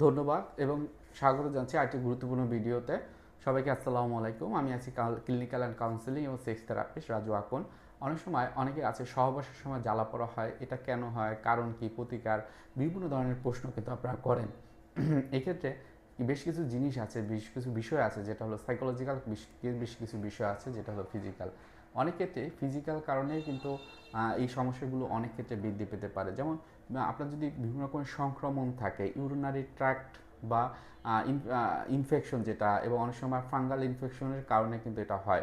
ধন্যবাদ এবং স্বাগত জানাচ্ছি আরেকটি গুরুত্বপূর্ণ ভিডিওতে। সবাইকে আসসালামু আলাইকুম। আমি আছি ক্লিনিক্যাল অ্যান্ড কাউন্সিলিং এবং সেক্স থেরাপিস্ট রাজু আকন। অনেক সময় অনেকে আছে, সহবাসের সময় জ্বালা পড়া হয়, এটা কেন হয়, কারণ কি, প্রতিকার, বিভিন্ন ধরনের প্রশ্ন কিন্তু আপনারা করেন। এক্ষেত্রে বেশ কিছু জিনিস আছে, বেশ কিছু বিষয় আছে, যেটা হলো সাইকোলজিক্যাল বেশ কিছু বিষয় আছে, যেটা হলো ফিজিক্যাল অনেক ক্ষেত্রে ফিজিক্যাল কারণে কিন্তু এই সমস্যাগুলো অনেক ক্ষেত্রে বৃদ্ধি পেতে পারে। যেমন আপনার যদি বিভিন্ন রকমের সংক্রমণ থাকে ইউরিনারি ট্র্যাক্ট বা ইনফেকশন যেটা এবং অনেক সময় ফাঙ্গাল ইনফেকশনের কারণে কিন্তু এটা হয়।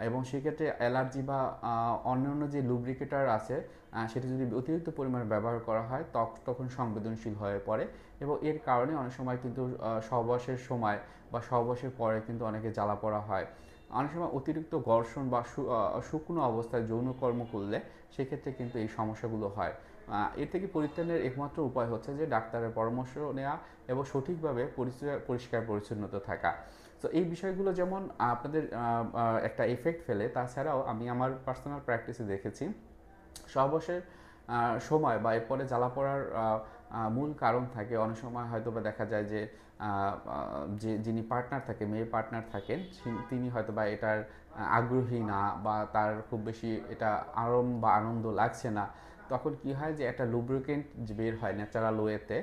এবং সেক্ষেত্রে অ্যালার্জি বা অন্যান্য যে লুব্রিকেটার আছে সেটা যদি অতিরিক্ত পরিমাণে ব্যবহার করা হয়, তখ- তখন সংবেদনশীল হয়ে পড়ে এবং এর কারণে অনেক সময় কিন্তু সহবাসের সময় বা সহবাসের পরে কিন্তু অনেকে জ্বালা পড়া হয়। অনেক সময় অতিরিক্ত ঘর্ষণ বা শুকনো অবস্থায় যৌনকর্ম করলে সেক্ষেত্রে কিন্তু এই সমস্যাগুলো হয়। এর থেকে পরিত্রাণের একমাত্র উপায় হচ্ছে যে ডাক্তারের পরামর্শ নেওয়া এবং সঠিকভাবে পরিষ্কার পরিচ্ছন্নতা থাকা। তো এই বিষয়গুলো যেমন আপনাদের একটা এফেক্ট ফেলে, তাছাড়াও আমি আমার পার্সোনাল প্র্যাকটিসে দেখেছি। সহবাসের সময় বা এরপরে জ্বালা পড়ার মূল কারণ থাকে। অনেক সময় হয়তো বা দেখা যায় যে যে, যিনি পার্টনার থাকে, মেয়ে পার্টনার থাকেন তিনি হয়তো বা এটার আগ্রহী না বা তার খুব বেশি এটা আরাম বা আনন্দ লাগছে না। তখন কি হয় যে, একটা লুব্রিকেন্ট বের হয় ন্যাচারাল ওয়েতে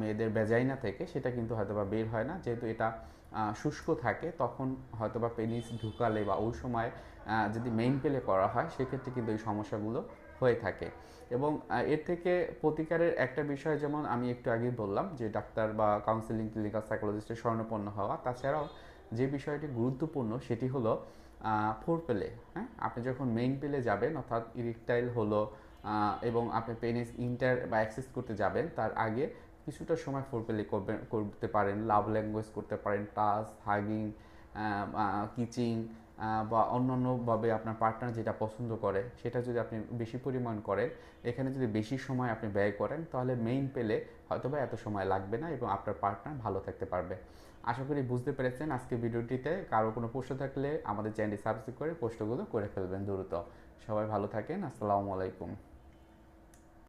মেয়েদের বেজাইনা থেকে, সেটা কিন্তু হয়তো বা বের হয় না। যেহেতু এটা শুষ্ক থাকে, তখন হয়তো বা পেনিস ঢুকালে বা ওই সময় যদি মেইন পেলে করা হয়, সেক্ষেত্রে কিন্তু এই সমস্যাগুলো হয়ে থাকে। এবং এর থেকে প্রতিকারের একটা বিষয় যেমন আমি একটু আগেই বললাম যে, ডাক্তার বা কাউন্সিলিং ক্লিনিক্যাল সাইকোলজিস্টের স্বর্ণপন্ন হওয়া। তাছাড়াও যে বিষয়টি গুরুত্বপূর্ণ সেটি হলো ফোর পেলে হ্যাঁ? আপনি যখন মেইন পেলে যাবেন, অর্থাৎ ইরেকটাইল হলো এবং আপনি পেনিস ইন্টার বা অ্যাক্সেস করতে যাবেন, তার আগে কিছুটা সময় ফোর পেলে করবেন, করতে পারেন। লাভ ল্যাঙ্গুয়েজ করতে পারেন টাচ হাগিং কিচিং বা অন্যান্যভাবে আপনার পার্টনার যেটা পছন্দ করে, সেটা যদি আপনি বেশি পরিমাণ করেন, এখানে যদি বেশি সময় আপনি ব্যয় করেন, তাহলে মেইন পেলে হয়তোবা এত সময় লাগবে না এবং আপনার পার্টনার ভালো থাকতে পারবে। আশা করি বুঝতে পেরেছেন আজকে ভিডিওটিতে। কারও কোনো প্রশ্ন থাকলে আমাদের চ্যানেলটি সাবস্ক্রাইব করে প্রশ্নগুলো করে ফেলবেন দ্রুত। সবাই ভালো থাকেন, আসসালামু আলাইকুম।